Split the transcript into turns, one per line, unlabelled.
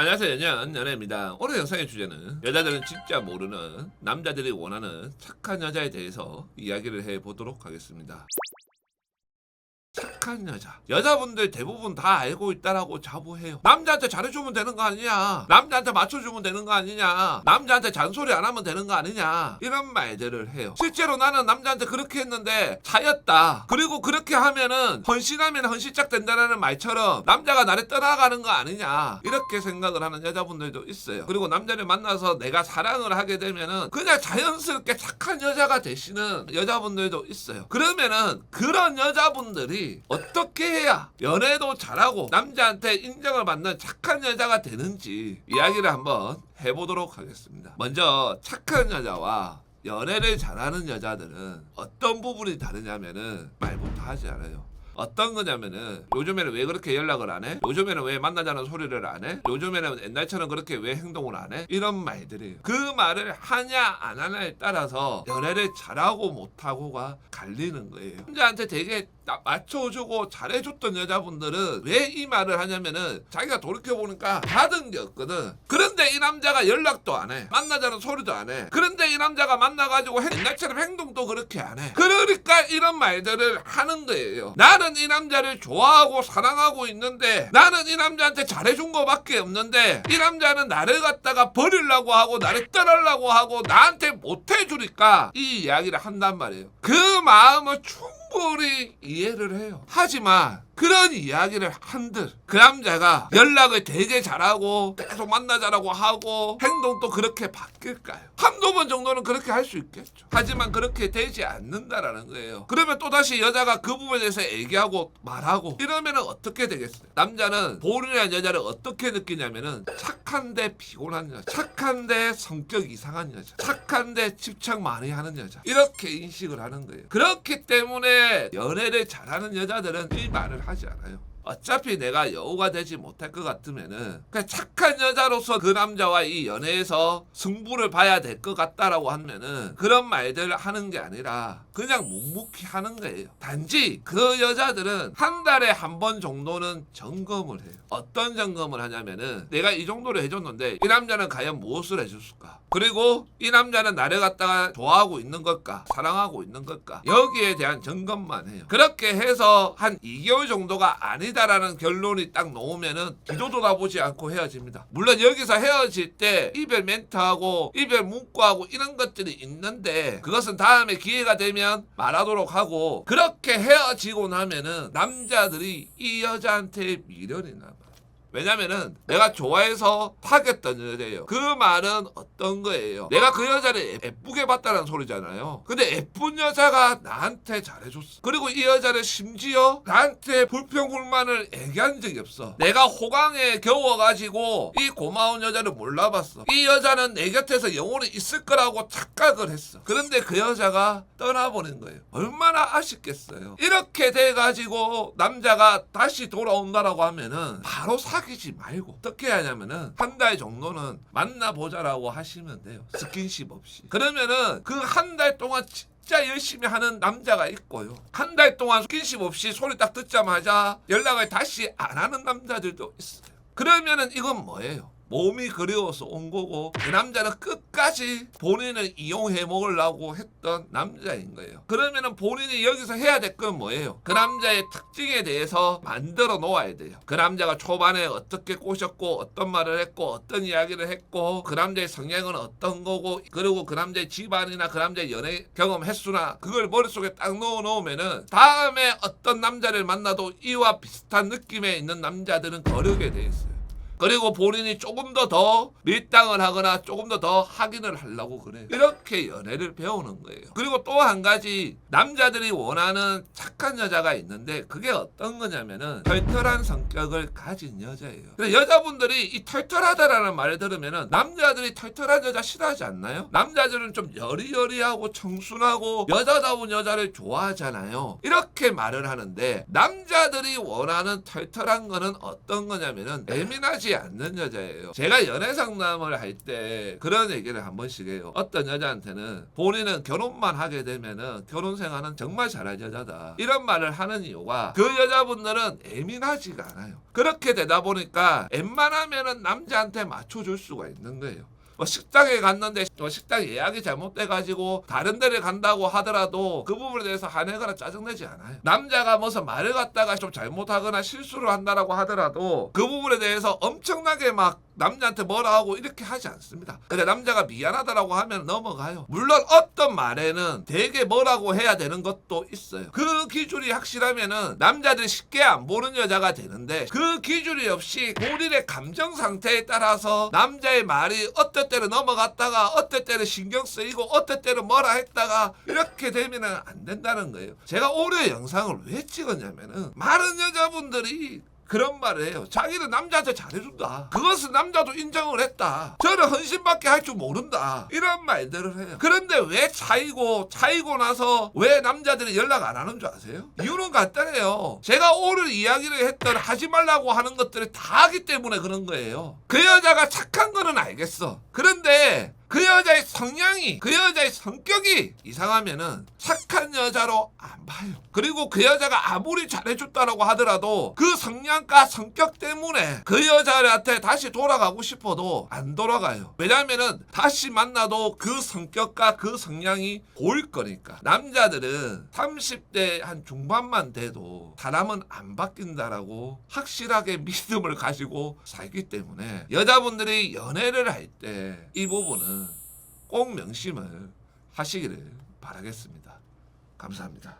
안녕하세요. 연연 연애입니다 오늘 영상의 주제는 여자들은 진짜 모르는 남자들이 원하는 착한 여자에 대해서 이야기를 해보도록 하겠습니다 착한 여자. 여자분들 대부분 다 알고 있다라고 자부해요. 남자한테 잘해주면 되는 거 아니냐? 남자한테 맞춰주면 되는 거 아니냐? 남자한테 잔소리 안 하면 되는 거 아니냐? 이런 말들을 해요. 실제로 나는 남자한테 그렇게 했는데 차였다. 그리고 그렇게 하면은 헌신하면 헌신짝 된다는 말처럼 남자가 나를 떠나가는 거 아니냐? 이렇게 생각을 하는 여자분들도 있어요. 그리고 남자를 만나서 내가 사랑을 하게 되면은 그냥 자연스럽게 착한 여자가 되시는 여자분들도 있어요. 그러면은 그런 여자분들이 어떻게 해야 연애도 잘하고 남자한테 인정을 받는 착한 여자가 되는지 이야기를 한번 해보도록 하겠습니다 먼저 착한 여자와 연애를 잘하는 여자들은 어떤 부분이 다르냐면은 말부터 하지 않아요. 어떤 거냐면은 요즘에는 왜 그렇게 연락을 안 해? 요즘에는 왜 만나자는 소리를 안 해? 요즘에는 옛날처럼 그렇게 왜 행동을 안 해? 이런 말들이 그 말을 하냐 안 하냐에 따라서 연애를 잘하고 못하고가 갈리는 거예요. 남자한테 되게 나- 맞춰주고 잘해줬던 여자분들은 왜 이 말을 하냐면은 자기가 돌이켜보니까 받은 게 없거든. 그런데 이 남자가 연락도 안 해. 만나자는 소리도 안 해. 그런데 이 남자가 만나가지고 행- 옛날처럼 행동도 그렇게 안 해. 그러니까 이런 말들을 하는 거예요. 나는 이 남자를 좋아하고 사랑하고 있는데 나는 이 남자한테 잘해준 거밖에 없는데 이 남자는 나를 갖다가 버리려고 하고 나를 떠나려고 하고 나한테 못해주니까 이 이야기를 한단 말이에요. 그 마음을 충 분히 이해를 해요. 하지만 그런 이야기를 한들 그 남자가 연락을 되게 잘하고 계속 만나자라고 하고 행동도 그렇게 바뀔까요? 한두 번 정도는 그렇게 할 수 있겠죠. 하지만 그렇게 되지 않는다라는 거예요. 그러면 또다시 여자가 그 부분에 대해서 얘기하고 말하고 이러면 어떻게 되겠어요? 남자는 본인이라는 여자를 어떻게 느끼냐면은 착한데 피곤한 여자, 착한데 성격 이상한 여자, 착한데 집착 많이 하는 여자 이렇게 인식을 하는 거예요. 그렇기 때문에 연애를 잘하는 여자들은 이 말을 하지 않아요. 어차피 내가 여우가 되지 못할 것 같으면은 그냥 착한 여자로서 그 남자와 이 연애에서 승부를 봐야 될 것 같다라고 하면은 그런 말들을 하는 게 아니라 그냥 묵묵히 하는 거예요. 단지 그 여자들은 한 달에 한 번 정도는 점검을 해요. 어떤 점검을 하냐면은 내가 이 정도로 해줬는데 이 남자는 과연 무엇을 해줬을까? 그리고 이 남자는 나를 갖다가 좋아하고 있는 걸까? 사랑하고 있는 걸까? 여기에 대한 점검만 해요. 그렇게 해서 한 2개월 정도가 아니다 라는 결론이 딱 나오면은 뒤도 돌아보지 않고 헤어집니다. 물론 여기서 헤어질 때 이별 멘트하고 이별 문구하고 이런 것들이 있는데 그것은 다음에 기회가 되면 말하도록 하고 그렇게 헤어지고 나면은 남자들이 이 여자한테 미련이 남아. 왜냐면은 내가 좋아해서 사귀었던 여자예요. 그 말은 어떤 거예요? 내가 그 여자를 예쁘게 봤다는 소리잖아요. 근데 예쁜 여자가 나한테 잘해줬어. 그리고 이 여자는 심지어 나한테 불평불만을 얘기한 적이 없어. 내가 호강에 겨워가지고 이 고마운 여자를 몰라봤어. 이 여자는 내 곁에서 영원히 있을 거라고 착각을 했어. 그런데 그 여자가 떠나버린 거예요. 얼마나 아쉽겠어요. 이렇게 돼가지고 남자가 다시 돌아온다라고 하면은 바로 사 귀지 말고 어떻게 하냐면은 한 달 정도는 만나보자라고 하시면 돼요. 스킨십 없이. 그러면은 그 한 달 동안 진짜 열심히 하는 남자가 있고요. 한 달 동안 스킨십 없이 소리 딱 듣자마자 연락을 다시 안 하는 남자들도 있어요. 그러면은 이건 뭐예요? 몸이 그리워서 온 거고 그 남자는 끝까지 본인을 이용해 먹으려고 했던 남자인 거예요. 그러면은 본인이 여기서 해야 될 건 뭐예요? 그 남자의 특징에 대해서 만들어 놓아야 돼요. 그 남자가 초반에 어떻게 꼬셨고 어떤 말을 했고 어떤 이야기를 했고 그 남자의 성향은 어떤 거고 그리고 그 남자의 집안이나 그 남자의 연애 경험 횟수나 그걸 머릿속에 딱 넣어 놓으면은 다음에 어떤 남자를 만나도 이와 비슷한 느낌에 있는 남자들은 거르게 돼 있어요. 그리고 본인이 조금 더 더 밀당을 하거나 조금 더 더 확인을 하려고 그래요. 이렇게 연애를 배우는 거예요. 그리고 또 한 가지 남자들이 원하는 착한 여자가 있는데 그게 어떤 거냐면은 털털한 성격을 가진 여자예요. 근데 여자분들이 이 털털하다라는 말을 들으면은 남자들이 털털한 여자 싫어하지 않나요? 남자들은 좀 여리여리하고 청순하고 여자다운 여자를 좋아하잖아요. 이렇게 말을 하는데 남자들이 원하는 털털한 거는 어떤 거냐면은 예민하지 변하지 않는 여자예요. 제가 연애 상담을 할 때 그런 얘기를 한 번씩 해요. 어떤 여자한테는 본인은 결혼만 하게 되면은 결혼 생활은 정말 잘할 여자다. 이런 말을 하는 이유가 그 여자분들은 예민하지가 않아요. 그렇게 되다 보니까 웬만하면은 남자한테 맞춰줄 수가 있는 거예요. 뭐 식당에 갔는데 뭐 식당 예약이 잘못돼가지고 다른 데를 간다고 하더라도 그 부분에 대해서 화내거나 짜증내지 않아요. 남자가 무슨 말을 갖다가 좀 잘못하거나 실수를 한다라고 하더라도 그 부분에 대해서 엄청나게 막 남자한테 뭐라 하고 이렇게 하지 않습니다. 근데 남자가 미안하다라고 하면 넘어가요. 물론 어떤 말에는 되게 뭐라고 해야 되는 것도 있어요. 그 기준이 확실하면은 남자들이 쉽게 안 보는 여자가 되는데 그 기준이 없이 본인의 감정 상태에 따라서 남자의 말이 어떨 때는 넘어갔다가 어떨 때는 신경 쓰이고 어떨 때는 뭐라 했다가 이렇게 되면은 안 된다는 거예요. 제가 올해 영상을 왜 찍었냐면은 많은 여자분들이 그런 말을 해요. 자기는 남자한테 잘해준다. 그것은 남자도 인정을 했다. 저는 헌신밖에 할 줄 모른다. 이런 말들을 해요. 그런데 왜 차이고 차이고 나서 왜 남자들이 연락 안 하는 줄 아세요? 이유는 간단해요. 제가 오늘 이야기를 했던 하지 말라고 하는 것들을 다 하기 때문에 그런 거예요. 그 여자가 착한 거는 알겠어. 그런데 그 여자의 성향이 그 여자의 성격이 이상하면은 착한 여자로 안 봐요. 그리고 그 여자가 아무리 잘해줬다라고 하더라도 그 성향과 성격 때문에 그 여자한테 다시 돌아가고 싶어도 안 돌아가요. 왜냐하면은 다시 만나도 그 성격과 그 성향이 보일 거니까. 남자들은 30대 한 중반만 돼도 사람은 안 바뀐다라고 확실하게 믿음을 가지고 살기 때문에 여자분들이 연애를 할 때 이 부분은 꼭 명심을 하시기를 바라겠습니다. 감사합니다.